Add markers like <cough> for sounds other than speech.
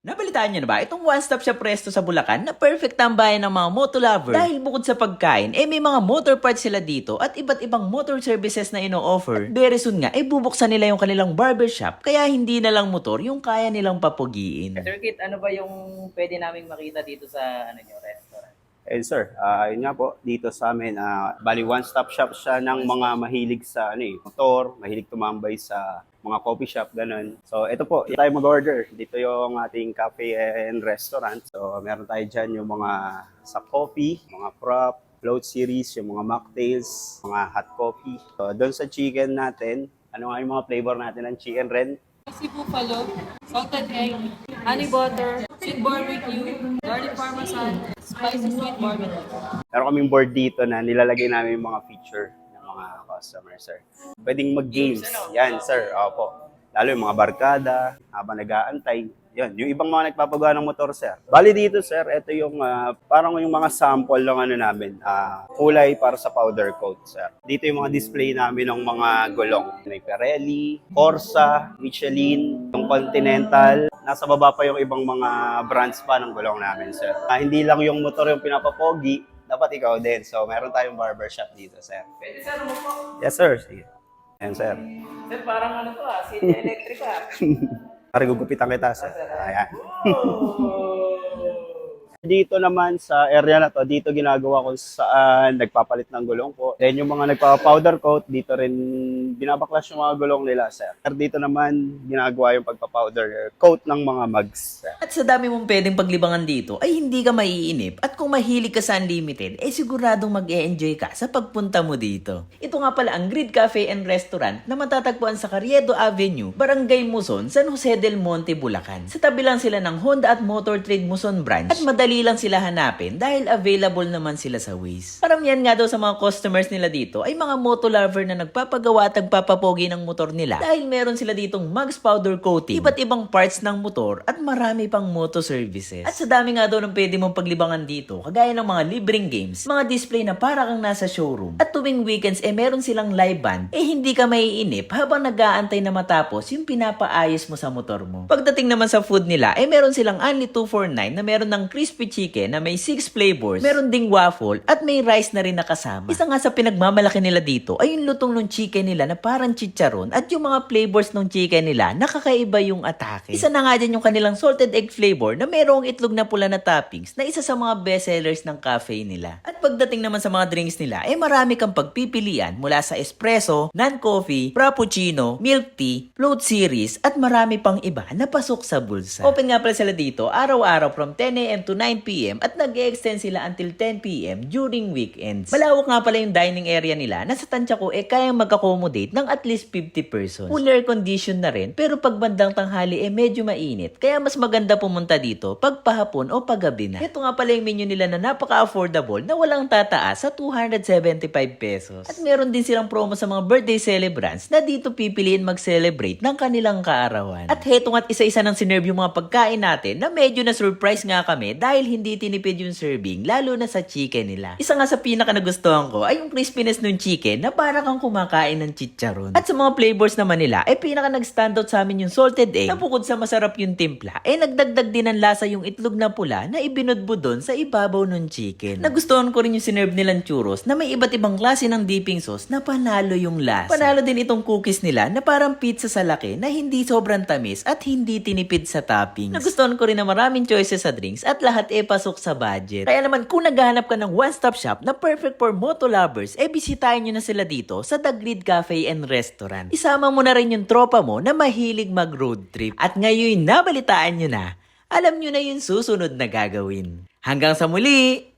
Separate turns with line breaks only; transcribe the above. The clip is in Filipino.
Nabalitaan niyo na ba itong one-stop shop resto sa Bulacan na perfect tambayan ng mga motolovers? Dahil bukod sa pagkain, eh may mga motor parts sila dito at iba't ibang motor services na ino-offer. At very soon nga, eh bubuksan nila yung kanilang barbershop kaya hindi na lang motor yung kaya nilang papugiin.
Sir Kit, ano ba yung pwede naming makita dito sa ano nyo, restaurant?
Eh sir, yun nga po, dito sa amin, ah bali one-stop shop siya ng mga mahilig sa ano eh, motor, mahilig tumambay sa mga coffee shop, ganun. So ito po, tayo mag-order. Dito yung ating cafe and restaurant. So meron tayo dyan yung mga sa coffee, mga prop, float series, yung mga mocktails, mga hot coffee. So doon sa chicken natin, ano nga yung mga flavor natin ng chicken ren?
Spicy buffalo, salted egg, honey butter, sweet barbecue, garlic parmesan.
Meron kaming board dito na nilalagay namin yung mga feature ng mga customer, sir. Pwedeng mag-games. Yan, sir. Opo. Lalo yung mga barkada, habang nag-aantay. Yan, yung ibang mga nagpapagawa ng motor, sir. Bali dito, sir, ito yung ah, parang yung mga sample ng ano namin, ah, kulay para sa powder coat, sir. Dito yung mga display namin ng mga gulong. May Pirelli, Corsa, Michelin, yung Continental. Nasa baba pa yung ibang mga brands pa ng gulong namin, sir. Ah, hindi lang yung motor yung pinapapogi, dapat ikaw din. So, meron tayong barbershop dito, sir.
Pwede sir, mo po.
Yes, sir. Sige. Ayan, sir.
Sir, parang ano to ah, city electric ah. <laughs>
Pare, gugupitan kita, sir. Ayan. Dito naman sa area na to, dito ginagawa ko saan nagpapalit ng gulong ko. Then yung mga nagpa-powder coat, dito rin binabaklas yung mga gulong nila, sir. Dito naman ginagawa yung pagpa-powder coat ng mga mugs, sir.
At sa dami mong pwedeng paglibangan dito ay hindi ka maiinip at kung mahilig ka sa unlimited, eh siguradong mag enjoy ka sa pagpunta mo dito. Ito nga pala ang Grid Cafe and Restaurant na matatagpuan sa Carriedo Avenue, Barangay Muson, San Jose del Monte, Bulacan. Sa tabi lang sila ng Honda at Motor Trade Muson branch at madali lang sila hanapin dahil available naman sila sa Waze. Karamihan nga daw sa mga customers nila dito ay mga moto lover na nagpapagawa at nagpapapogi ng motor nila dahil meron sila ditong Mags Powder Coating, iba't ibang parts ng motor at marami pang moto services. At sa dami nga daw ng pwede mong paglibangan dito, kagaya ng mga libreng games, mga display na para kang nasa showroom. At tuwing weekends eh meron silang live band, eh hindi ka maiinip habang nag-aantay na matapos yung pinapaayos mo sa motor mo. Pagdating naman sa food nila, eh meron silang only 249 na meron ng crispy chicken na may 6 flavors, meron ding waffle at may rice na rin nakasama. Isa nga sa pinagmamalaki nila dito ay yung lutong ng chicken nila na parang chicharon at yung mga flavors ng chicken nila nakakaiba yung atake. Isa na nga dyan yung kanilang salted egg flavor na merong itlog na pula na toppings na isa sa mga bestsellers ng cafe nila. At pagdating naman sa mga drinks nila, eh marami kang pagpipilian mula sa espresso, non-coffee, frappuccino, milk tea, float series at marami pang iba na pasok sa bulsa. Open nga pala sila dito araw-araw from 10am to 9pm at nag extend sila until 10pm during weekends. Malawak nga pala yung dining area nila na sa tansya ko eh kayang mag-accommodate ng at least 50 persons. Full air condition na rin pero pag bandang tanghali eh medyo mainit kaya mas maganda pumunta dito pag pahapon o paggabi na. Ito nga pala yung menu nila na napaka-affordable na walang tataas sa 275 pesos. At meron din silang promo sa mga birthday celebrants na dito pipiliin mag-celebrate ng kanilang kaarawan. At heto nga't isa-isa ng sinerve yung mga pagkain natin na medyo na-surprise nga kami dahil hindi tinipid yung serving lalo na sa chicken nila. Isa nga sa pinaka nagustuhan ko ay yung crispiness ng chicken na para kang kumakain ng chicharon. At sa mga flavors naman nila, ay pinaka nag-standout sa amin yung salted egg na bukod sa masarap yung timpla, ay nagdagdag din ng lasa yung itlog na pula na ibinudbud doon sa ibabaw ng chicken. Nagustuhan ko rin yung sinerve nilang churros na may iba't ibang klase ng dipping sauce na panalo yung lasa. Panalo din itong cookies nila na parang pizza sa laki na hindi sobrang tamis at hindi tinipid sa toppings. Nagustuhan ko rin na maraming choices sa drinks at lahat e pasok sa budget. Kaya naman kung naghahanap ka ng one-stop shop na perfect for moto lovers, e bisitahin nyo na sila dito sa The Grid Cafe and Restaurant. Isama mo na rin yung tropa mo na mahilig mag-road trip. At ngayon nabalitaan nyo na, alam nyo na yung susunod na gagawin. Hanggang sa muli!